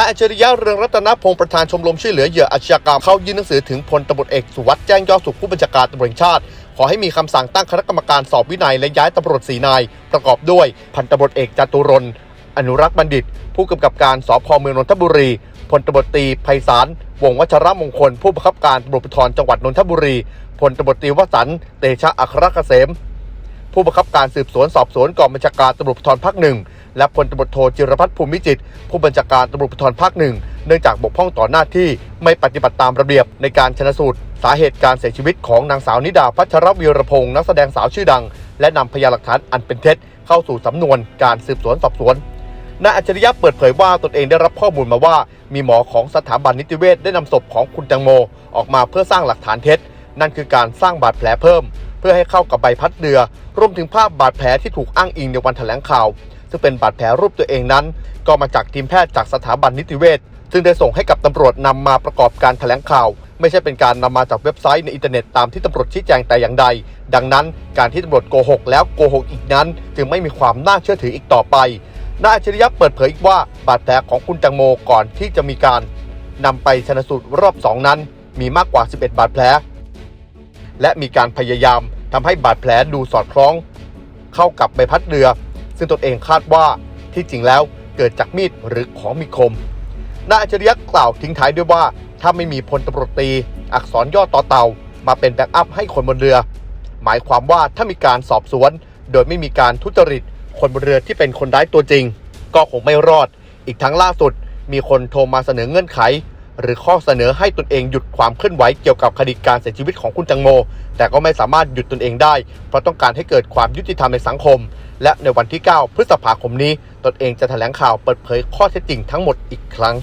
อัจฉริยะเรืองรัตนพงศ์ประธานชมรมช่วยเหลือเหยื่ออาชญากรรมเข้ายื่นหนังสือถึงพลตำรวจเอกสุวัสด์แจ้งยอดสุขผู้บัญชาการตำรวจแห่งชาติ ขอให้มีคำสั่งตั้งคณะกรรมการสอบวินัยและย้ายตำรวจสีนาย ประกอบด้วยพันตำรวจเอกจตุรนอนุรักษ์บัณฑิต ผู้กำกับการสพเมืองนนทบุรีพลตำรวจตรีไพศาลวงวัชรมงคล ผู้บังคับการตำรวจภูธรจังหวัดนนทบุรีพลตำรวจตรีวสันเตชะอัครเกษม ผู้บังคับการสืบสวนสอบสวนกองบัญชาการตำรวจภูธรภาคหนึ่งและพลตำรวจโทจิรพัฒน์ภูมิจิต ผู้บัญชาการตำรวจภูธรภาคหนึ่งเนื่องจากบกพร่องต่อหน้าที่ไม่ปฏิบัติตามระเบียบในการชนะสูตร สาเหตุการเสียชีวิตของนางสาวนิดาพัชรวีรพงศ์นักแสดงสาวชื่อดัง และนำพยานหลักฐานอันเป็นเท็จ เข้าสู่สำนวนการสืบสวนสอบสวนนายอัจฉริยะเปิดเผยว่าตนเองได้รับข้อมูลมาว่า มีหมอของสถาบันนิติเวชได้นำศพของคุณแตงโม ออกมาเพื่อสร้างหลักฐานเท็จ นั่นคือการสร้างบาดแผลเพิ่ม เพื่อให้เข้ากับใบพัดเรือ รวมถึงภาพบาดแผลที่ถูกอ้างอิงในวันแถลงข่าว ซึ่งเป็นบาดแผลรูปตัวเองนั้น ก็มาจากทีมแพทย์จากสถาบันนิติเวชซึ่งได้ส่งให้กับตำรวจนำมาประกอบการแถลงข่าว ไม่ใช่เป็นการนำมาจากเว็บไซต์ในอินเทอร์เน็ตตามที่ตำรวจชี้แจงแต่อย่างใด ดังนั้นการที่ตำรวจโกหกแล้วโกหกอีกนั้น จึงไม่มีความน่าเชื่อถืออีกต่อไปนายอัจฉริยะเปิดเผยอีกว่าบาดแผลของคุณแตงโมก่อนที่จะมีการนำไปชนสูตรรอบ 2 นั้น มีมากกว่า 11 บาดแผล และมีการพยายามทำให้บาดแผลดูสอดคล้อง เข้ากับใบพัดเรือ ซึ่งตนเองคาดว่าที่จริงแล้วเกิดจากมีดหรือของมีคมนายอัจฉริยะกล่าวทิ้งท้ายด้วยว่า ถ้าไม่มีพลตำรวจตี อักษรย่อต่อเต่า มาเป็นแบ็กอัพให้คนบนเรือ หมายความว่าถ้ามีการสอบสวน โดยไม่มีการทุจริต คนบนเรือที่เป็นคนร้ายตัวจริง ก็คงไม่รอด อีกทั้งล่าสุด มีคนโทรมาเสนอเงื่อนไข หรือข้อเสนอให้ตนเองหยุดความเคลื่อนไหวเกี่ยวกับคดีการเสียชีวิตของคุณแตังโม แต่ก็ไม่สามารถหยุดตนเองได้ เพราะต้องการให้เกิดความยุติธรรมในสังคม และในวันที่ 9 พฤษภาคมนี้ ตนเองจะแถลงข่าวเปิดเผยข้อเท็จจริงทั้งหมดอีกครั้ง